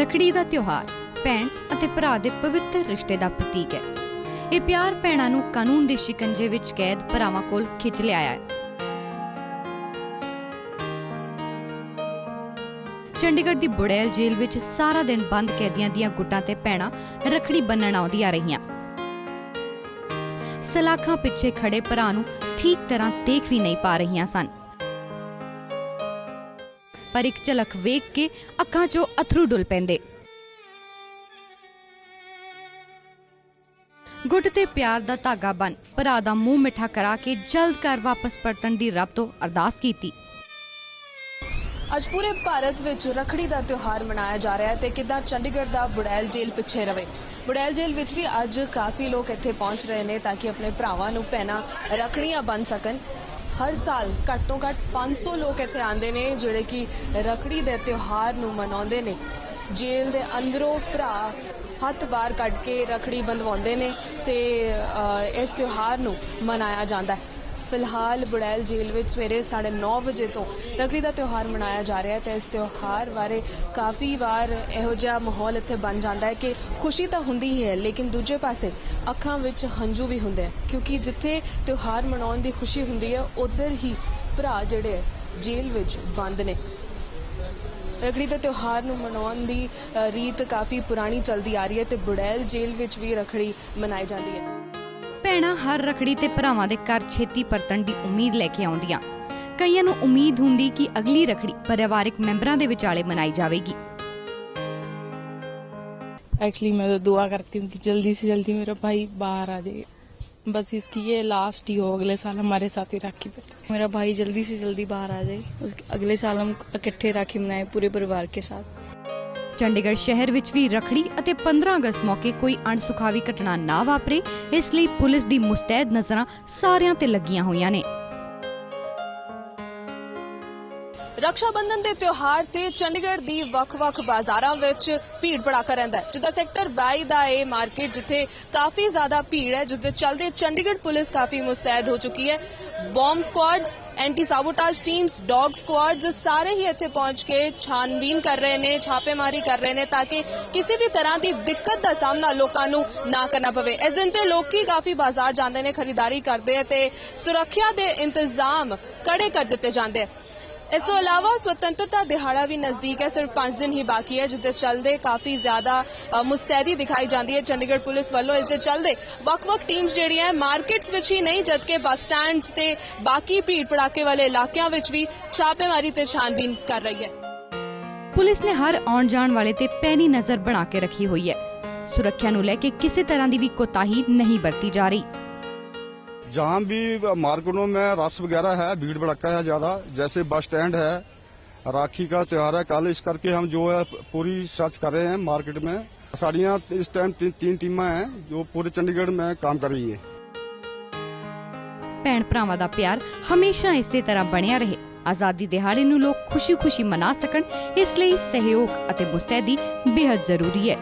ਰੱਖੜੀ ਦਾ ਤਿਉਹਾਰ, ਭੈਣ ਅਤੇ ਭਰਾ ਦੇ ਪਵਿੱਤਰ ਰਿਸ਼ਤੇ ਦਾ ਪ੍ਰਤੀਕ ਹੈ। ਇਹ ਪਿਆਰ ਭੈਣਾਂ ਨੂੰ ਕਾਨੂੰਨ ਦੇ ਸ਼ਿਕੰਜੇ ਵਿੱਚ ਕੈਦ ਭਰਾਵਾਂ ਕੋਲ ਖਿੱਚ ਲਿਆ ਹੈ। ਚੰਡੀਗੜ੍ਹ ਦੀ ਬੁੜੈਲ ਜੇਲ੍ਹ ਵਿੱਚ ਸਾਰਾ ਦਿਨ ਬੰਦ ਕੈਦੀਆਂ ਦੀਆਂ ਗੁੱਟਾਂ ਤੇ ਭੈਣਾਂ ਰੱਖੜੀ ਬੰਨਣ ਆਉਂਦੀਆਂ ਰਹੀਆਂ। ਸਲਾਖਾਂ ਪਿੱਛੇ ਖੜੇ ਭਰਾ ਨੂੰ ਠੀਕ ਤਰ੍ਹਾਂ ਦੇਖ ਵੀ ਨਹੀਂ ਪਾ ਰਹੀਆਂ ਸਨ। ਪਰ ਇੱਕ ਝਲਕ ਵੇਖ ਕੇ ਅੱਖਾਂ 'ਚੋਂ ਅਥਰੂ ਡੁੱਲ ਪੈਂਦੇ। ਗੁੱਟ ਤੇ ਪਿਆਰ ਦਾ ਧਾਗਾ ਬਨ ਭਰਾ ਦਾ ਮੂੰਹ ਮਿੱਠਾ ਕਰਾ ਕੇ ਜਲਦ ਘਰ ਵਾਪਸ ਪਰਤਣ ਦੀ ਰੱਬ ਤੋਂ ਅਰਦਾਸ ਕੀਤੀ। ਅੱਜ ਪੂਰੇ ਭਾਰਤ ਵਿੱਚ ਰਖੜੀ ਦਾ ਤਿਉਹਾਰ ਮਨਾਇਆ ਜਾ ਰਿਹਾ ਹੈ ਤੇ ਕਿਦਾਂ ਚੰਡੀਗੜ੍ਹ ਦਾ ਬੁੜੈਲ ਜੇਲ੍ਹ ਪਿੱਛੇ ਰਵੇ। ਬੁੜੈਲ ਜੇਲ੍ਹ ਵਿੱਚ ਵੀ ਅੱਜ ਕਾਫੀ ਲੋਕ ਇੱਥੇ ਪਹੁੰਚ ਰਹੇ ਨੇ ਤਾਂ ਕਿ ਆਪਣੇ ਭਰਾਵਾਂ ਨੂੰ ਭੈਣਾਂ ਰਖੜੀਆਂ ਬੰਨ ਸਕਣ। ਹਰ ਸਾਲ ਘੱਟ ਤੋਂ ਘੱਟ 500 ਲੋਕ ਇੱਥੇ ਆਉਂਦੇ ਨੇ, ਜਿਹੜੇ ਕਿ ਰਖੜੀ ਦੇ ਤਿਉਹਾਰ ਨੂੰ ਮਨਾਉਂਦੇ ਨੇ। ਜੇਲ੍ਹ ਦੇ ਅੰਦਰੋਂ ਭਰਾ ਹੱਥ ਬਾਹਰ ਕੱਢ ਕੇ ਰਖੜੀ ਬੰਦਵਾਉਂਦੇ ਨੇ ਤੇ ਇਸ ਤਿਉਹਾਰ ਨੂੰ ਮਨਾਇਆ ਜਾਂਦਾ ਹੈ। ਫਿਲਹਾਲ ਬੁੜੈਲ ਜੇਲ੍ਹ ਵਿੱਚ ਸਵੇਰੇ 9:30 ਵਜੇ ਤੋਂ ਰੱਖੜੀ ਦਾ ਤਿਉਹਾਰ ਮਨਾਇਆ ਜਾ ਰਿਹਾ ਹੈ ਤੇ ਇਸ ਤਿਉਹਾਰ ਬਾਰੇ ਕਾਫੀ ਵਾਰ ਇਹੋ ਜਿਹਾ ਮਾਹੌਲ ਇੱਥੇ ਬਣ ਜਾਂਦਾ ਹੈ ਕਿ ਖੁਸ਼ੀ ਤਾਂ ਹੁੰਦੀ ਹੀ ਹੈ ਲੇਕਿਨ ਦੂਜੇ ਪਾਸੇ ਅੱਖਾਂ ਵਿੱਚ ਹੰਝੂ ਵੀ ਹੁੰਦੇ ਆ ਕਿਉਂਕਿ ਜਿੱਥੇ ਤਿਉਹਾਰ ਮਨਾਉਣ ਦੀ ਖੁਸ਼ੀ ਹੁੰਦੀ ਹੈ ਉਧਰ ਹੀ ਭਰਾ ਜਿਹੜੇ ਹੈ, ਜੇਲ੍ਹ ਵਿੱਚ ਬੰਦ ਨੇ। ਰਖੜੀ ਦੇ ਤਿਉਹਾਰ ਨੂੰ ਮਨਾਉਣ ਦੀ ਰੀਤ ਕਾਫੀ ਪੁਰਾਣੀ ਚੱਲਦੀ ਆ ਰਹੀ ਹੈ ਤੇ ਬੁੜੈਲ ਜੇਲ੍ਹ ਵਿੱਚ ਵੀ ਰਖੜੀ ਮਨਾਈ ਜਾਂਦੀ ਹੈ। ਭੈਣਾਂ ਹਰ ਰਖੜੀ ਤੇ ਭਰਾਵਾਂ ਦੇ ਘਰ ਛੇਤੀ ਪਰਤਣ ਦੀ ਉਮੀਦ ਲੈ ਕੇ ਆਉਂਦੀਆਂ ਕਈਆਂ ਨੂੰ ਉਮੀਦ ਹੁੰਦੀ ਕਿ ਅਗਲੀ ਰਖੜੀ ਪਰਿਵਾਰਕ ਮੈਂਬਰਾਂ ਦੇ ਵਿਚਾਲੇ ਮਨਾਈ ਜਾਵੇਗੀ एक्चुअली मैं तो दुआ करती हूँ कि जल्दी से जल्दी मेरा भाई बाहर आ जाए बस इसकी ये लास्ट ही हो अगले साल हमारे साथ ही राखी पे मेरा भाई जल्दी से जल्दी बाहर आ जाए उसके अगले साल हम इकट्ठे राखी मनाए पूरे परिवार के साथ ਚੰਡੀਗੜ੍ਹ ਸ਼ਹਿਰ ਵਿੱਚ ਵੀ ਰਖੜੀ ਅਤੇ 15 ਅਗਸਤ ਮੌਕੇ ਕੋਈ ਅਣਸੁਖਾਵੀ ਘਟਨਾ ਨਾ ਵਾਪਰੇ, ਇਸ ਲਈ ਪੁਲਿਸ ਦੀ ਮੁਸਤੈਦ ਨਜ਼ਰਾਂ ਸਾਰਿਆਂ ਤੇ ਲੱਗੀਆਂ ਹੋਈਆਂ ਨੇ। ਰਕਸ਼ਾ ਬੰਧਨ ਦੇ ਤਿਉਹਾਰ ਤੇ ਚੰਡੀਗੜ੍ਹ ਦੀ ਵੱਖ-ਵੱਖ ਬਾਜ਼ਾਰਾਂ ਵਿੱਚ ਭੀੜ ਭੜਾਕਾ ਰਹਿੰਦਾ ਹੈ। ਜਿੱਦਾਂ ਸੈਕਟਰ 22 ਦਾ ਇਹ ਮਾਰਕੀਟ ਜਿੱਥੇ ਕਾਫੀ ਜ਼ਿਆਦਾ ਭੀੜ ਹੈ ਜਿਸ ਦੇ ਚਲਦੇ ਚੰਡੀਗੜ੍ਹ ਪੁਲਿਸ ਕਾਫੀ ਮੁਸਤੈਦ ਹੋ ਚੁੱਕੀ ਹੈ। Bomb squads anti sabotage teams dog squads ਸਾਰੇ ਹੀ ਇੱਥੇ ਪਹੁੰਚ ਕੇ ਛਾਨਬੀਨ ਕਰ ਰਹੇ ਨੇ, ਛਾਪੇਮਾਰੀ ਕਰ ਰਹੇ ਨੇ ਤਾਂ ਕਿ ਕਿਸੇ ਵੀ ਤਰ੍ਹਾਂ ਦੀ ਦਿੱਕਤ ਦਾ ਸਾਹਮਣਾ ਲੋਕਾਂ ਨੂੰ ਨਾ ਕਰਨਾ ਪਵੇ। ਇਸ ਦਿਨ ਤੇ ਲੋਕੀ ਕਾਫੀ ਬਾਜ਼ਾਰ ਜਾਂਦੇ ਨੇ, ਖਰੀਦਦਾਰੀ ਕਰਦੇ ਆ ਤੇ ਸੁਰੱਖਿਆ ਦੇ ਇੰਤਜ਼ਾਮ ਕੜੇ ਕਰ ਦਿੱਤੇ ਜਾਂਦੇ ਆ। ਇਸ ਤੋਂ ਇਲਾਵਾ ਸੁਤੰਤਰਤਾ ਦਿਹਾੜਾ ਵੀ ਨਜ਼ਦੀਕ ਹੈ। ਸਿਰਫ 5 ਦਿਨ ਹੀ ਬਾਕੀ ਹੈ, ਜਿਸ ਦੇ ਚੱਲਦੇ ਕਾਫੀ ਜ਼ਿਆਦਾ ਮੁਸਤੈਦੀ ਦਿਖਾਈ ਜਾਂਦੀ ਹੈ ਚੰਡੀਗੜ੍ਹ ਪੁਲਿਸ ਵੱਲੋਂ। ਇਸ ਦੇ ਚੱਲਦੇ ਵੱਖ-ਵੱਖ ਟੀਮਸ ਜਿਹੜੀਆਂ ਮਾਰਕੀਟਸ ਵਿੱਚ ਹੀ ਨਹੀਂ, ਜਦਕਿ ਬੱਸ ਸਟੈਂਡਸ ਤੇ ਬਾਕੀ ਭੀੜ ਭੜਾਕੇ ਵਾਲੇ ਇਲਾਕਿਆਂ ਵਿੱਚ ਵੀ ਛਾਪੇਮਾਰੀ ਤੇ ਛਾਨਬੀਨ ਕਰ ਰਹੀ ਹੈ। ਪੁਲਿਸ ਨੇ ਹਰ ਆਉਣ ਜਾਣ ਵਾਲੇ ਤੇ ਪੈਣੀ ਨਜ਼ਰ ਬਣਾ ਕੇ ਰੱਖੀ ਹੋਈ ਹੈ। ਸੁਰੱਖਿਆ ਨੂੰ ਲੈ ਕੇ ਕਿਸੇ ਤਰ੍ਹਾਂ ਦੀ ਵੀ ਕੋਤਾਹੀ ਨਹੀਂ ਵਰਤੀ ਜਾ ਰਹੀ। जहाँ भी मार्केटों में रस वगैरह है भीड़ भड़का है ज्यादा जैसे बस स्टैंड है राखी का त्योहार है कल इस करके हम जो है पूरी सर्च कर रहे हैं मार्केट में साड़ियाँ इस टाइम ती, तीन ਟੀਮਾਂ ਹੈ ਜੋ ਪੂਰੇ ਚੰਡੀਗੜ੍ਹ में काम कर रही है ਭੈਣ ਭਰਾਵਾਂ ਦਾ ਪਿਆਰ ਹਮੇਸ਼ਾ ਇਸੇ ਤਰ੍ਹਾਂ ਬਣਿਆ ਰਹੇ ਆਜ਼ਾਦੀ ਦਿਹਾੜੇ ਨੂੰ ਲੋਕ ਖੁਸ਼ੀ-ਖੁਸ਼ੀ ਮਨਾ ਸਕਣ ਇਸ ਲਈ ਸਹਿਯੋਗ ਅਤੇ ਮੁਸਤੈਦੀ ਬੇहद ਜ਼ਰੂਰੀ ਹੈ